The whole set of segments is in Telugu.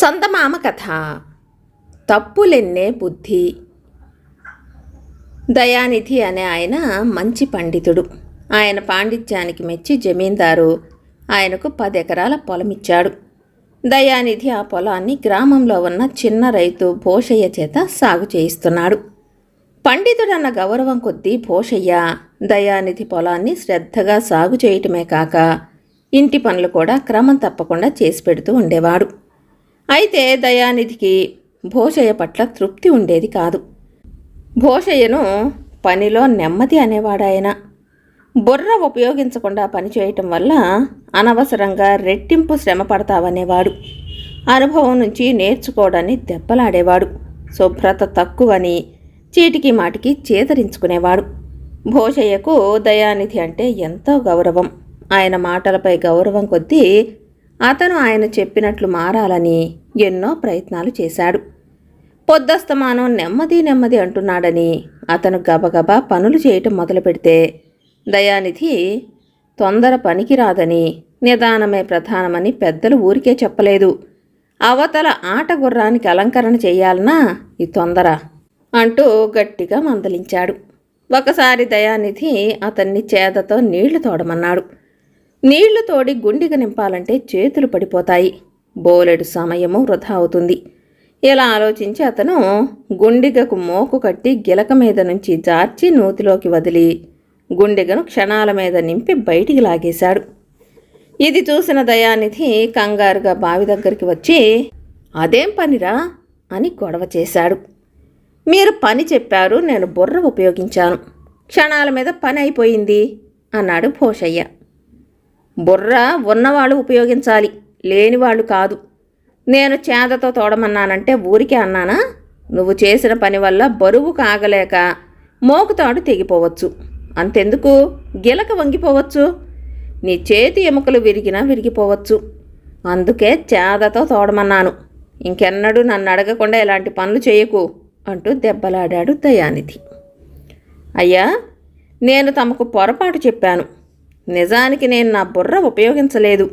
చందమామ కథ. తప్పులెన్నే బుద్ధి. దయానిధి అనే ఆయన మంచి పండితుడు. ఆయన పాండిత్యానికి మెచ్చి జమీందారు. ఆయనకు పది ఎకరాల పొలం ఇచ్చాడు దయానిధి ఆ పొలాన్ని గ్రామంలో ఉన్న చిన్న రైతు భోషయ్య చేత సాగు చేయిస్తున్నాడు. పండితుడన్న గౌరవం కొద్దీ భోషయ్య దయానిధి పొలాన్ని శ్రద్ధగా సాగు చేయటమే కాక ఇంటి పనులు కూడా క్రమం తప్పకుండా చేసి పెడుతూ ఉండేవాడు. అయితే దయానిధికి భోషయ్య పట్ల తృప్తి ఉండేది కాదు. భోషయ్యను పనిలో నెమ్మది అనేవాడాయన. బుర్ర ఉపయోగించకుండా పనిచేయటం వల్ల అనవసరంగా రెట్టింపు శ్రమ పడతావనేవాడు. అనుభవం నుంచి నేర్చుకోవడాన్ని దెబ్బలాడేవాడు. శుభ్రత తక్కువని చీటికి మాటికి చేదరించుకునేవాడు. భోషయ్యకు దయానిధి అంటే ఎంతో గౌరవం. ఆయన మాటలపై గౌరవం కొద్దీ అతను ఆయన చెప్పినట్లు మారాలని ఎన్నో ప్రయత్నాలు చేశాడు. పొద్దస్తమానం నెమ్మది నెమ్మది అంటున్నాడని అతను గబగబా పనులు చేయటం మొదలు పెడితే దయానిధి తొందర పనికిరాదని నిదానమే ప్రధానమని పెద్దలు ఊరికే చెప్పలేదు. అవతల ఆట గుర్రానికి అలంకరణ చేయాలనా ఈ తొందర అంటూ గట్టిగా మందలించాడు. ఒకసారి దయానిధి అతన్ని చేదతో నీళ్ళు తోడమన్నాడు. నీళ్ళు తోడి గుండిగ నింపాలంటే చేతులు పడిపోతాయి. బోలెడు సమయము వృధా అవుతుంది. ఇలా ఆలోచించి అతను గుండిగకు మోకు కట్టి గిలక మీద నుంచి జార్చి నూతిలోకి వదిలి గుండెగను క్షణాల మీద నింపి బయటికి లాగేశాడు. ఇది చూసిన దయానిధి కంగారుగా బావి దగ్గరికి వచ్చి అదేం పనిరా? అని గొడవ చేశాడు. మీరు పని చెప్పారు నేను బుర్ర ఉపయోగించాను. క్షణాల మీద పని అయిపోయింది అన్నాడు భోషయ్య. బుర్ర ఉన్నవాళ్ళు ఉపయోగించాలి. లేనివాళ్ళు కాదు. నేను చేదతో తోడమన్నానంటే ఊరికే అన్నానా? నువ్వు చేసిన పని వల్ల బరువు కాగలేక మోకుతాడు తెగిపోవచ్చు. అంతెందుకు? గిలక వంగిపోవచ్చు. నీ చేతి ఎముకలు విరిగినా విరిగిపోవచ్చు. అందుకే చేదతో తోడమన్నాను. ఇంకెన్నడూ నన్ను అడగకుండా ఇలాంటి పనులు చేయకు అంటూ దెబ్బలాడాడు దయానిధి. అయ్యా నేను తమకు పొరపాటు చెప్పాను. నిజానికి నేను నా బుర్ర ఉపయోగించలేదు.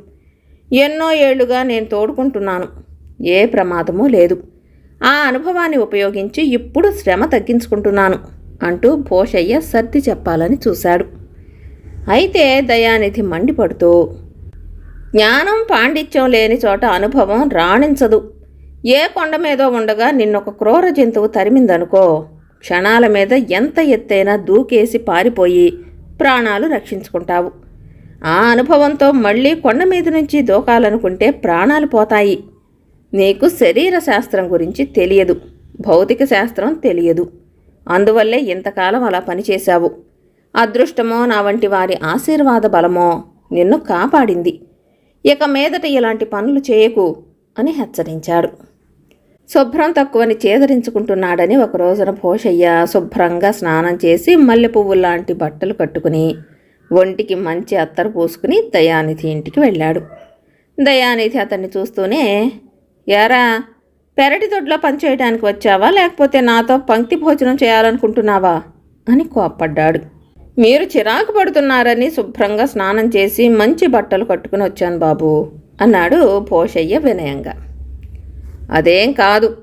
ఎన్నో ఏళ్ళుగా నేను తోడుకుంటున్నాను. ఏ ప్రమాదమూ లేదు. ఆ అనుభవాన్ని ఉపయోగించి ఇప్పుడు శ్రమ తగ్గించుకుంటున్నాను అంటూ భోషయ్య సర్ది చెప్పాలని చూశాడు. అయితే దయానిధి మండిపడుతూ జ్ఞానం పాండిత్యం లేని చోట అనుభవం రాణించదు. ఏ కొండ మీదో ఉండగా నిన్నొక క్రూర జంతువు తరిమిందనుకో క్షణాల మీద ఎంత ఎత్తైనా దూకేసి పారిపోయి ప్రాణాలు రక్షించుకుంటావు. ఆ అనుభవంతో మళ్ళీ కొండ మీద నుంచి దూకాలనుకుంటే ప్రాణాలు పోతాయి. నీకు శరీర శాస్త్రం గురించి తెలియదు. భౌతిక శాస్త్రం తెలియదు. అందువల్లే ఇంతకాలం అలా పనిచేశావు. అదృష్టమో నా వంటి వారి ఆశీర్వాద బలమో నిన్ను కాపాడింది. ఇక మీదట ఇలాంటి పనులు చేయకు అని హెచ్చరించాడు. శుభ్రం తక్కువని చేదరించుకుంటున్నాడని ఒక రోజున భోషయ్య శుభ్రంగా స్నానం చేసి మల్లె పువ్వులాంటి బట్టలు కట్టుకుని ఒంటికి మంచి అత్తరు పూసుకుని దయానిధి ఇంటికి వెళ్ళాడు. దయానిధి అతన్ని చూస్తూనే యారా పెరటి దొడ్లో పనిచేయడానికి వచ్చావా? లేకపోతే నాతో పంక్తి భోజనం చేయాలనుకుంటున్నావా? అని కోప్పడ్డాడు. మీరు చిరాకు పడుతున్నారని శుభ్రంగా స్నానం చేసి మంచి బట్టలు కట్టుకుని వచ్చాను బాబు అన్నాడు భోషయ్య వినయంగా. అదేం కాదు.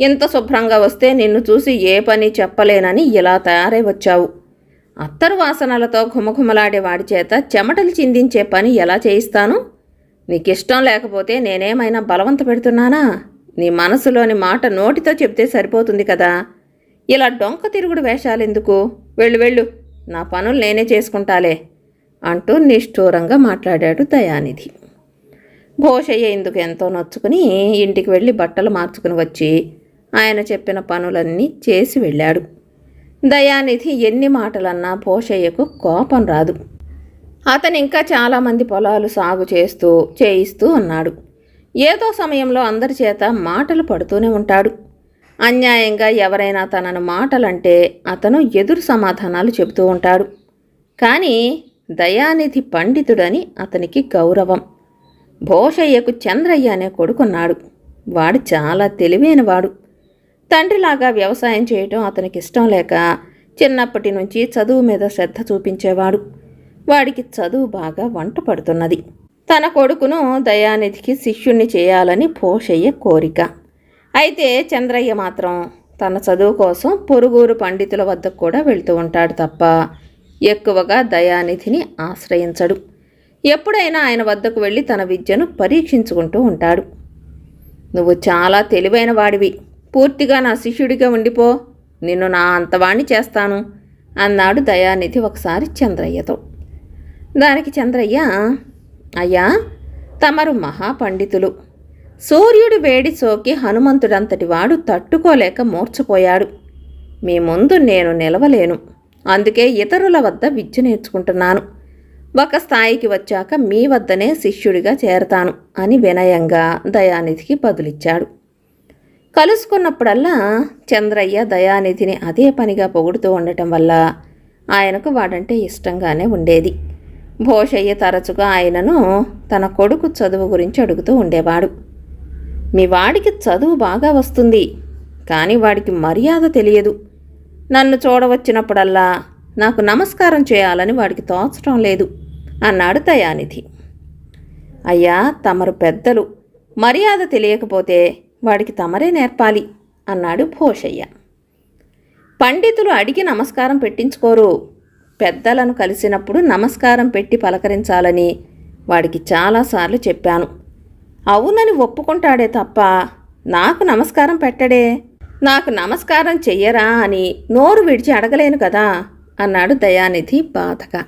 ఇంత శుభ్రంగా వస్తే నిన్ను చూసి ఏ పని చెప్పలేనని ఇలా తయారై వచ్చావు. అత్తరు వాసనలతో ఘుమఘుమలాడే వాడి చేత చెమటలు చిందించే పని ఎలా చేయిస్తాను? నీకిష్టం లేకపోతే నేనేమైనా బలవంత పెడుతున్నానా? నీ మనసులోని మాట నోటితో చెప్తే సరిపోతుంది కదా. ఇలా డొంక తిరుగుడు వేషాలెందుకు? వెళ్ళు వెళ్ళు. నా పనులు నేనే చేసుకుంటాలే అంటూ నిష్ఠూరంగా మాట్లాడాడు దయానిధి. భోషయ్య ఇందుకు ఎంతో నొచ్చుకుని ఇంటికి వెళ్ళి బట్టలు మార్చుకుని వచ్చి ఆయన చెప్పిన పనులన్నీ చేసి వెళ్ళాడు. దయానిధి ఎన్ని మాటలన్నా భోషయ్యకు కోపం రాదు. అతను ఇంకా చాలామంది పొలాలు సాగు చేస్తూ చేయిస్తూ ఉన్నాడు. ఏదో సమయంలో అందరి చేత మాటలు పడుతూనే ఉంటాడు. అన్యాయంగా ఎవరైనా తనను మాటలంటే అతను ఎదురు సమాధానాలు చెబుతూ ఉంటాడు. కానీ దయానిధి పండితుడని అతనికి గౌరవం. భోషయ్యకు చంద్రయ్య అనే కొడుకున్నాడు. వాడు చాలా తెలివైనవాడు. తండ్రిలాగా వ్యవసాయం చేయటం అతనికి ఇష్టం లేక చిన్నప్పటి నుంచి చదువు మీద శ్రద్ధ చూపించేవాడు. వాడికి చదువు బాగా వంట పడుతున్నది. తన కొడుకును దయానిధికి శిష్యుణ్ణి చేయాలని పోషయ్య కోరిక. అయితే చంద్రయ్య మాత్రం తన చదువు కోసం పొరుగురు పండితుల వద్దకు కూడా వెళ్తూ ఉంటాడు తప్ప ఎక్కువగా దయానిధిని ఆశ్రయించడు. ఎప్పుడైనా ఆయన వద్దకు వెళ్ళి తన విద్యను పరీక్షించుకుంటూ ఉంటాడు. నువ్వు చాలా తెలివైన వాడివి. పూర్తిగా నా శిష్యుడిగా ఉండిపో నిన్ను నా అంతవాణ్ణి చేస్తాను అన్నాడు దయానిధి ఒకసారి చంద్రయ్యతో. దానికి చంద్రయ్య అయ్యా తమరు మహాపండితులు. సూర్యుడి వేడి సోకి హనుమంతుడంతటి వాడు తట్టుకోలేక మూర్చపోయాడు మీ ముందు నేను నిలవలేను. అందుకే ఇతరుల వద్ద విద్య నేర్చుకుంటున్నాను. ఒక స్థాయికి వచ్చాక మీ వద్దనే శిష్యుడిగా చేరతాను అని వినయంగా దయానిధికి బదులిచ్చాడు. కలుసుకున్నప్పుడల్లా చంద్రయ్య దయానిధిని అదే పనిగా పొగుడుతూ ఉండటం వల్ల ఆయనకు వాడంటే ఇష్టంగానే ఉండేది. భోషయ్య తరచుగా ఆయనను తన కొడుకు చదువు గురించి అడుగుతూ ఉండేవాడు. మీ వాడికి చదువు బాగా వస్తుంది కానీ వాడికి మర్యాద తెలియదు. నన్ను చూడవచ్చినప్పుడల్లా నాకు నమస్కారం చేయాలని వాడికి తోచడం లేదు అన్నాడు దయానిధి. అయ్యా తమరు పెద్దలు. మర్యాద తెలియకపోతే వాడికి తమరే నేర్పాలి అన్నాడు భోషయ్య. పండితులు అడిగి నమస్కారం పెట్టించుకోరు. పెద్దలను కలిసినప్పుడు నమస్కారం పెట్టి పలకరించాలని వాడికి చాలాసార్లు చెప్పాను. అవునని ఒప్పుకుంటాడే తప్ప నాకు నమస్కారం పెట్టడే. నాకు నమస్కారం చెయ్యరా అని నోరు విడిచి అడగలేను కదా అన్నాడు దయానిధి బాధగా.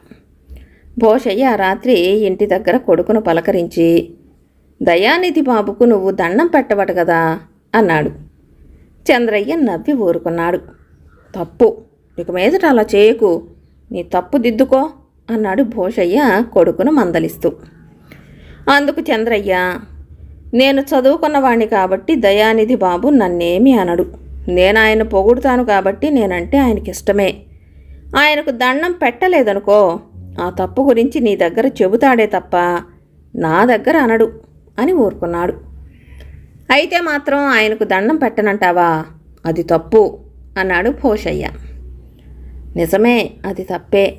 భోషయ్య రాత్రి ఇంటి దగ్గర కొడుకును పలకరించి దయానిధి బాబుకు నువ్వు దండం పెట్టవట కదా? అన్నాడు. చంద్రయ్య నవ్వి ఊరుకున్నాడు. తప్పు. ఇక మీదట అలా చేయకు. నీ తప్పు దిద్దుకో అన్నాడు భోషయ్య కొడుకును మందలిస్తూ. అందుకు చంద్రయ్య నేను చదువుకున్నవాణ్ణి కాబట్టి దయానిధి బాబు నన్నేమి అనడు. నేను ఆయన పొగుడుతాను కాబట్టి నేనంటే ఆయనకి ఇష్టమే. ఆయనకు దండం పెట్టలేదనుకో ఆ తప్పు గురించి నీ దగ్గర చెబుతాడే తప్ప నా దగ్గర అనడు. అని ఊరుకున్నాడు. అయితే మాత్రం ఆయనకు దండం పెట్టనంటావా? అది తప్పు అన్నాడు భోషయ్య. నిజమే అది తప్పే.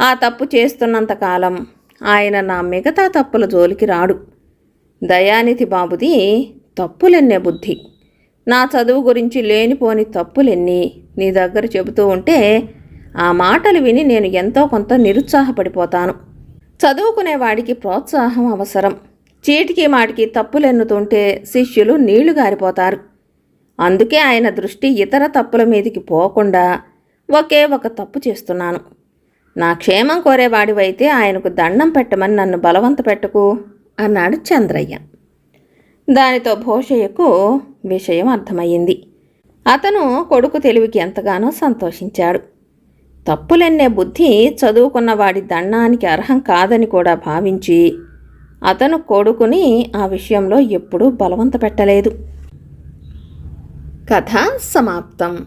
ఆ తప్పు చేస్తున్నంతకాలం ఆయన నా మిగతా తప్పుల జోలికి రాడు. దయానిధి బాబుది తప్పులెన్నే బుద్ధి. నా చదువు గురించి లేనిపోని తప్పులెన్ని నీ దగ్గర చెబుతూ ఉంటే ఆ మాటలు విని నేను ఎంతో కొంత నిరుత్సాహపడిపోతాను. చదువుకునేవాడికి ప్రోత్సాహం అవసరం. చీటికి మాటికి తప్పులెన్నుతుంటే శిష్యులు నీళ్ళు గారిపోతారు. అందుకే ఆయన దృష్టి ఇతర తప్పుల మీదికి పోకుండా ఒకే ఒక తప్పు చేస్తున్నాను. నా క్షేమం కోరేవాడివైతే ఆయనకు దండం పెట్టమని నన్ను బలవంత పెట్టకు అన్నాడు చంద్రయ్య. దానితో భోషయ్యకు విషయం అర్థమయ్యింది. అతను కొడుకు తెలివికి ఎంతగానో సంతోషించాడు. తప్పులెన్నే బుద్ధి చదువుకున్న వాడి దండానికి అర్హం కాదని కూడా భావించి అతను కొడుకుని ఆ విషయంలో ఎప్పుడూ బలవంత పెట్టలేదు. కథ సమాప్తం.